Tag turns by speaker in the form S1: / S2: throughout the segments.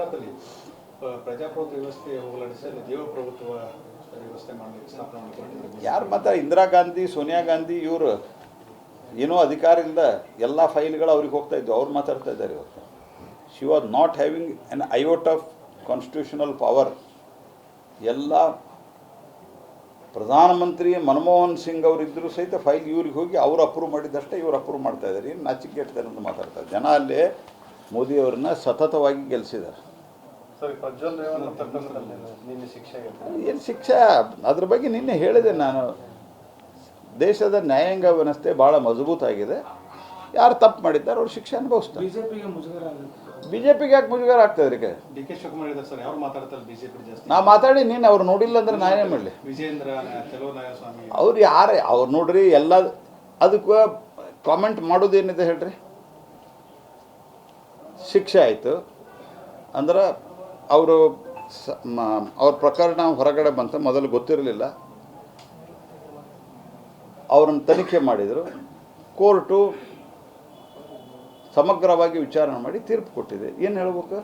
S1: ಗುಜರಾತಲ್ಲಿ ಪ್ರಜಾಪ್ರಭುತ್ವ ವ್ಯವಸ್ಥೆ ಹೋಗಲಾಡಿಸಿ ಅಲ್ಲಿ ದೇವಪ್ರಭುತ್ವ ವ್ಯವಸ್ಥೆ ಮಾಡಲಿಕ್ಕೆ ಸ್ಥಾಪನೆ ಮಾಡಿಕೊಂಡಿದ್ದಾರೆ
S2: ಯಾರು ಮಾತ್ರ ಇಂದಿರಾ ಗಾಂಧಿ, ಸೋನಿಯಾ ಗಾಂಧಿ, ಇವರು ಏನೋ ಅಧಿಕಾರದಿಂದ ಇಲ್ಲದ ಎಲ್ಲ ಫೈಲ್ಗಳು ಅವ್ರಿಗೆ ಹೋಗ್ತಾ ಇದ್ವು, ಅವ್ರು ಮಾತಾಡ್ತಾ ಇದ್ದಾರೆ ಇವತ್ತು. She was not having an iota of constitutional power ಎಲ್ಲ ಪ್ರಧಾನಮಂತ್ರಿ ಮನಮೋಹನ್ ಸಿಂಗ್ ಅವರಿದ್ದರೂ ಸಹಿತ ಫೈಲ್ ಇವ್ರಿಗೆ ಹೋಗಿ ಅವ್ರು ಅಪ್ರೂವ್ ಮಾಡಿದ್ದಷ್ಟೇ ಇವ್ರು ಅಪ್ರೂವ್ ಮಾಡ್ತಾ ಇದ್ದಾರೆ. ಏನು ಅಂತ ಮಾತಾಡ್ತಾರೆ ಜನ ಅಲ್ಲಿ ಮೋದಿಯವ್ರನ್ನ ಸತತವಾಗಿ ಗೆಲ್ಲಿಸಿದ್ದಾರೆ ಏನು ಶಿಕ್ಷೆ? ಅದ್ರ ಬಗ್ಗೆ ನಿನ್ನೆ ಹೇಳಿದೆ ನಾನು. ದೇಶದ ನ್ಯಾಯಾಂಗ ವ್ಯವಸ್ಥೆ ಭಾಳ ಮಜಬೂತಾಗಿದೆ ಯಾರು ತಪ್ಪು ಮಾಡಿದ್ದಾರೆ ಅವ್ರು ಶಿಕ್ಷೆ ಅನುಭವಿಸ್ತಾರೆ.
S3: ಬಿಜೆಪಿಗೆ
S2: ಯಾಕೆ ಮುಜುಗರ ಆಗ್ತದೆ ಅದಕ್ಕೆ?
S1: ಡಿ ಕೆ ಶಿವಕುಮಾರ್ ಇದ್ದಾರೆ ಸರ್ ಯಾರು ಮಾತಾಡ್ತಾರೆ ಬಿಜೆಪಿ ಜಾಸ್ತಿ?
S2: ನಾ ಮಾತಾಡಿ ನೀನು ಅವ್ರು ನೋಡಿಲ್ಲ ಅಂದ್ರೆ ನಾನೇ ಮಾಡಲಿ?
S1: ವಿಜೇಂದ್ರ ಕೆಲವು ಸ್ವಾಮಿ
S2: ಅವ್ರು ಯಾರೇ ಅವ್ರು ನೋಡ್ರಿ ಎಲ್ಲ ಅದಕ್ಕೆ ಕಾಮೆಂಟ್ ಮಾಡೋದೇನಿದೆ ಹೇಳ್ರಿ? ಶಿಕ್ಷೆ ಆಯಿತು. ಅಂದ್ರೆ ಅವರು ಸ ಅವ್ರ ಪ್ರಕರಣ ಹೊರಗಡೆ ಬಂತ, ಮೊದಲು ಗೊತ್ತಿರಲಿಲ್ಲ. ಅವರನ್ನು ತನಿಖೆ ಮಾಡಿದರು. ಕೋರ್ಟು ಸಮಗ್ರವಾಗಿ ವಿಚಾರಣೆ ಮಾಡಿ ತೀರ್ಪು ಕೊಟ್ಟಿದೆ. ಏನು ಹೇಳ್ಬೇಕು?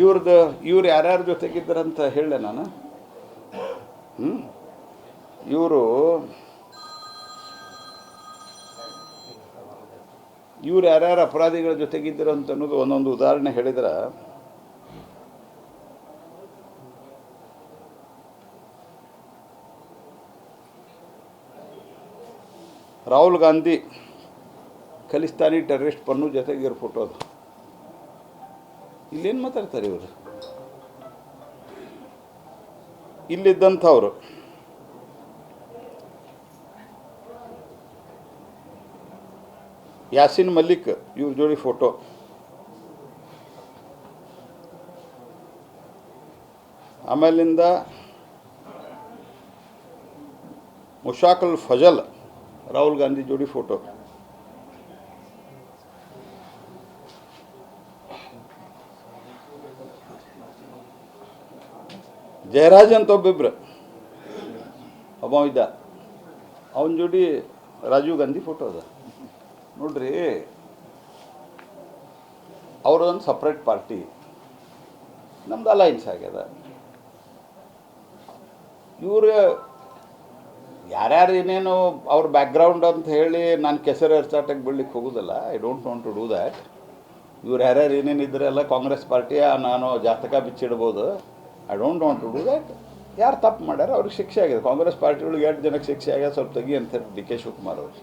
S2: ಇವ್ರದ್ದು ಇವ್ರು ಯಾರ್ಯಾರ ಜೊತೆಗಿದ್ದರಂತ ಹೇಳಿದೆ ನಾನು. ಹ್ಞೂ ಇವರು ಇವ್ರು ಯಾರ್ಯಾರು ಅಪರಾಧಿಗಳ ಜೊತೆಗಿದ್ದರು ಅಂತ ಅನ್ನೋದು ಒಂದೊಂದು ಉದಾಹರಣೆ ಹೇಳಿದ್ರೆ ರಾಹುಲ್ ಗಾಂಧಿ ಖಲಿಸ್ತಾನಿ ಟೆರರಿಸ್ಟ್ ಪನ್ನು ಜೊತೆಗಿರೋ ಫೋಟೋ ಅದು. ಇಲ್ಲೇನು ಮಾತಾಡ್ತಾರೆ ಇವರು? ಇಲ್ಲಿದ್ದಂಥವ್ರು. ಯಾಸಿನ್ ಮಲ್ಲಿಕ್, ಇವ್ರ ಜೋಡಿ ಫೋಟೋ. ಆಮೇಲಿಂದ ಮುಷಾಕಲ್ ಫಜಲ್ ರಾಹುಲ್ ಗಾಂಧಿ ಜೋಡಿ ಫೋಟೋ. ಜಯರಾಜ್ ಅಂತ ಒಬ್ಬಿಬ್ರು. ಒಬ್ಬ ಇದ್ದ. ಅವನ ಜೋಡಿ ರಾಜೀವ್ ಗಾಂಧಿ ಫೋಟೋ ಅದ. ನೋಡ್ರಿ, ಅವ್ರದೊಂದು ಸಪ್ರೇಟ್ ಪಾರ್ಟಿ ನಮ್ದು ಅಲೈನ್ಸ್ ಆಗ್ಯದ. ಇವರು ಯಾರ್ಯಾರು ಏನೇನು ಅವ್ರ ಬ್ಯಾಕ್ಗ್ರೌಂಡ್ ಅಂತ ಹೇಳಿ ನಾನು ಕೆಸರು ಎರ್ಚಾಟಕ್ಕೆ ಬೀಳಲಿಕ್ಕೆ ಹೋಗೋದಿಲ್ಲ. I don't want to do that ಇವ್ರು ಯಾರ್ಯಾರು ಏನೇನು ಇದ್ರೆಲ್ಲ ಕಾಂಗ್ರೆಸ್ ಪಾರ್ಟಿಯ ನಾನು ಜಾತಕ ಬಿಚ್ಚಿಡ್ಬೋದು. I don't want to do that ಯಾರು ತಪ್ಪು ಮಾಡ್ಯಾರ ಅವ್ರಿಗೆ ಶಿಕ್ಷೆ ಆಗಿದೆ. ಕಾಂಗ್ರೆಸ್ ಪಾರ್ಟಿಗಳಿಗೆ ಎರಡು ಜನಕ್ಕೆ ಶಿಕ್ಷೆ ಆಗ್ಯದ. ಸ್ವಲ್ಪ ತೆಗಿ ಅಂತ ಡಿ ಕೆ ಶಿವಕುಮಾರ್ ಅವ್ರಿಗೆ